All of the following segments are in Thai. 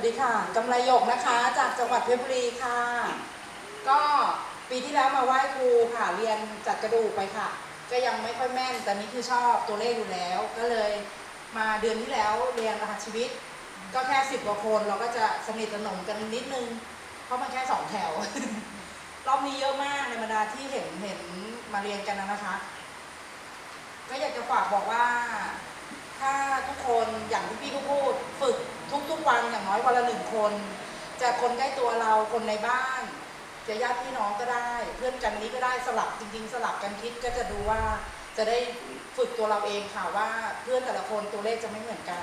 วัสดีค่ะกำไรหยกนะคะ จากจังหวัดเพชรบุรีค่ะ ก็ปีที่แล้วมาไหว้ครูค่ะ เรียนจัดกระดูกไปค่ะ ก็ยังไม่ค่อยแม่น แต่นี่คือชอบตัวเลขอยู่แล้ว ก็เลยมาเดือนที่แล้วเรียนรหัสชีวิต ก็แค่สิบกว่าคนเราก็จะสนิทสนมกันนิดนึง เพราะมันแค่สองแถว รอบนี้เยอะมากในบรรดาที่เห็นเห็นมาเรียนกันนะคะ ก็อยากจะฝากบอกว่า ถ้าทุกคนอย่างที่พี่ก็พูดฝึก ทุกๆวันอย่างน้อยวันละหนึ่งคน จะคนใกล้ตัวเราคนในบ้าน จะญาติพี่น้องก็ได้ เพื่อนกันนี้ก็ได้สลับจริง ๆ สลับกันคิดก็จะดูว่าจะได้ฝึกตัวเราเองค่ะว่าเพื่อนแต่ละคนตัวเลขจะไม่เหมือนกัน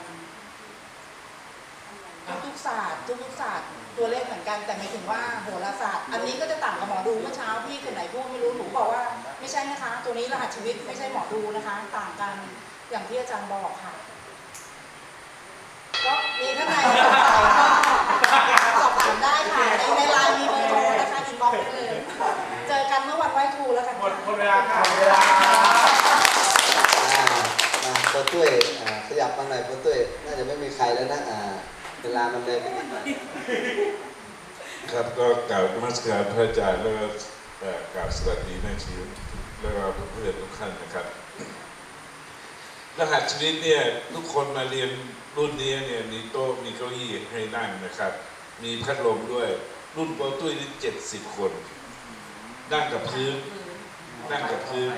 ทุกศาสตร์ทุกศาสตร์ตัวเลขเหมือนกันแต่หมายถึงว่าโหราศาสตร์ อันนี้ก็จะต่างกับหมอดูเมื่อเช้าพี่คนไหนพูดไม่รู้หนูบอกว่าไม่ใช่นะคะ ตัวนี้รหัสชีวิตไม่ใช่หมอดูนะคะ ต่างกันอย่างที่อาจารย์บอกค่ะ มีท่านไหนสงสัยก็สอบถามได้ค่ะในในไลน์มีเบอร์โทรนะคะอินบ็อกซ์ได้เลย เจอกันเมื่อวันไหว้ครูแล้วกันหมดค่ะหมดเวลาค่ะหมดเวลาอ่ามาโปรตุ้ยอ่าขยับมาหน่อยโปรตุ้ยน่าจะไม่มีใครแล้วนะอ่าเวลามันเลยไปนิดหน่อยครับก็กล่าวนมัสการพระอาจารย์แล้วก็เอ่อกล่าวสวัสดีแม่ชีวิตแล้วก็เพื่อนๆทุกท่านนะครับ รหัสชีวิตเนี่ยทุกคนมาเรียนรุ่นนี้เนี่ยมีโต๊ะมีเก้าอี้ให้นั่งนะครับ มีพัดลมด้วย รุ่นโปรตุ้ยนี่เจ็ดสิบคน นั่งกับพื้น นั่งกับพื้น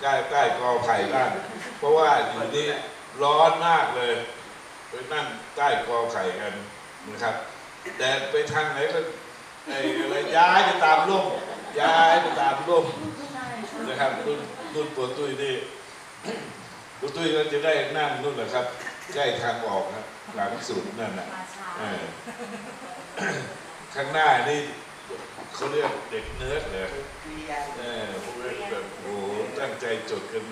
ใกล้ใกล้กอไผ่บ้างเพราะว่าอยู่นี่ร้อนมากเลยไปนั่งใต้กอไผ่กันนะครับ แต่ไปทางไหนก็ไอ้อะไรย้ายไปตามร่มย้ายไปตามร่มนะครับรุ่นรุ่นปตุ้ยนี่ ปวตุ้ยก็จะได้นั่งนู่นแหละครับใกล้ทางออกนะหลังสุดนั่นน่ะเออข้างหน้านี่เขาเรียกเด็กเนิร์ดเหรอเออพวกนี้แบบโอ้โหตั้งใจจดกัน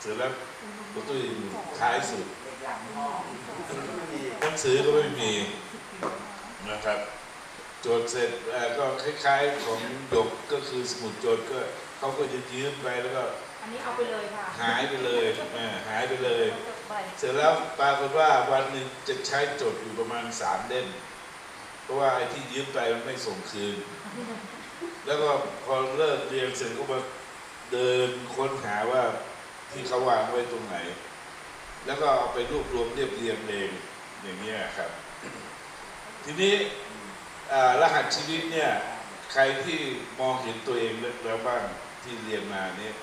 เสร็จแล้วปวตุ้ยอยู่ท้ายสุดหนังสือก็ไม่มีนะครับ โจทย์เสร็จเอ่อก็คล้ายๆของหยกก็คือสมุดโจทย์ก็เขาก็จะยืมไปแล้วก็ อันนี้เอาไปเลยค่ะหายไปเลยเออหายไปเลยเสร็จแล้วปรากฏว่าวันหนึ่งจะใช้โจทย์อยู่ประมาณสามเล่มเพราะว่าไอ้ที่ยืมไปมันไม่ส่งคืน แล้วก็พอเลิกเรียนเสร็จก็มาเดินค้นหาว่าที่เขาวางไว้ตรงไหน แล้วก็เอาไปรวบรวมเรียบเรียงเองอย่างนี้ยครับ ทีนี้อ่ารหัสชีวิตเนี่ย ใครที่มองเห็นตัวเองแล้วบ้างที่เรียนมาเนี่ย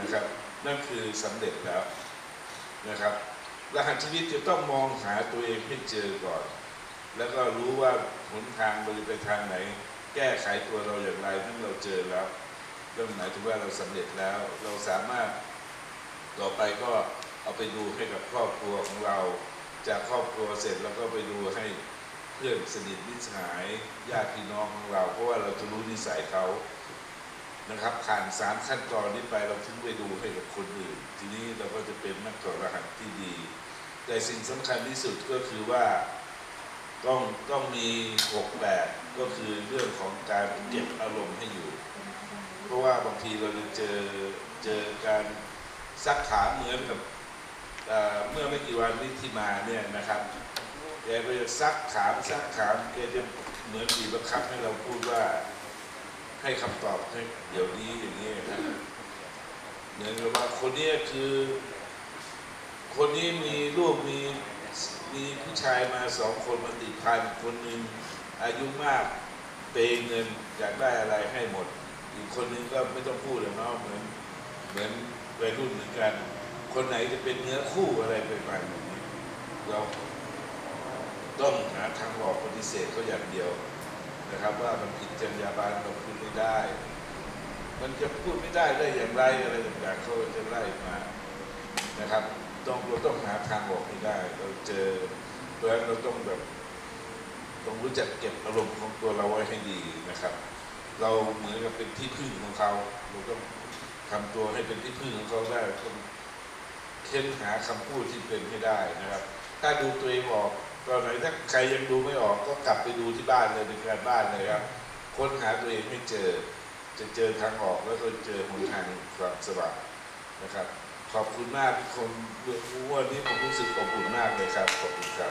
นะครับ นั่นคือสำเร็จแล้วนะครับรหัสชีวิตจะต้องมองหาตัวเองให้เจอก่อน แล้วก็รู้ว่าหนทางเราจะไปทางไหน แก้ไขตัวเราอย่างไรนั่นเราเจอแล้วก็หมายถึงว่าเราสำเร็จแล้ว เราสามารถต่อไปก็เอาไปดูให้กับครอบครัวของเรา จากครอบครัวเสร็จแล้วก็ไปดูให้เพื่อนสนิทมิตรสหายญาติพี่น้องของเรา เพราะว่าเราจะรู้นิสัยเขา นะครับผ่านสามขั้นตอนนี้ไปเราถึงไปดูให้กับคนอื่น ทีนี้เราก็จะเป็นนักถอดรหัสที่ดี แต่สิ่งสำคัญที่สุดก็คือว่าต้องต้องมีหกแบบก็คือเรื่องของการเก็บอารมณ์ให้อยู่ เพราะว่าบางทีเราจะเจอเจอการซักถามเหมือนกับเมื่อไม่กี่วันนี้ที่มาเนี่ยนะครับแกก็จะซักถามซักถามแกจะเหมือนบีบบังคับให้เราพูดว่า ให้คำตอบให้เดี๋ยวนี้อย่างนี้นะเหมือนกับว่าคนนี้คือ คนนี้มีลูกมีมีผู้ชายมาสองคนมาติดพันคนหนึ่งอายุมากเปย์เงินอยากได้อะไรให้หมด อีกคนหนึงก็ไม่ต้องพูดเลยเนาะเหมือนเหมือนวัยรุ่นเหมือนกัน คนไหนจะเป็นเนื้อคู่อะไรไปไปแบบนี้เราต้องหาทางออกปฏิเสธเขาอย่างเดียว นะครับ ว่ามันผิดจรรยาบรรณเราพูดไม่ได้ มันจะพูดไม่ได้ได้อย่างไรอะไรต่างๆเขาจะไล่มานะครับ ต้องเราต้องหาทางออกให้ได้ เราเจอเพราะฉะนั้นเราต้องแบบต้องรู้จักเก็บอารมณ์ของตัวเราไว้ให้ดีนะครับ เราเหมือนกับเป็นที่พึ่งของเขาเราต้องทำตัวให้เป็นที่พึ่งของเขาได้ต้องเค้นหาคำพูดที่เป็นให้ได้นะครับ ถ้าดูตัวเองออก ตอนไหนถ้าใครยังดูไม่ออกก็กลับไปดูที่บ้านเลยในการบ้านเลยครับ ค้นหาตัวเองไม่เจอ จะเจอทางออกแล้วก็เจอหนทางความสบายนะครับ ขอบคุณมากทุกคนเมื่อวันนี้ผมรู้สึกขอบคุณมากเลยครับขอบคุณครับ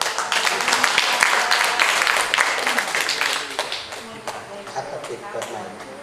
ทักติดเปิดใหม่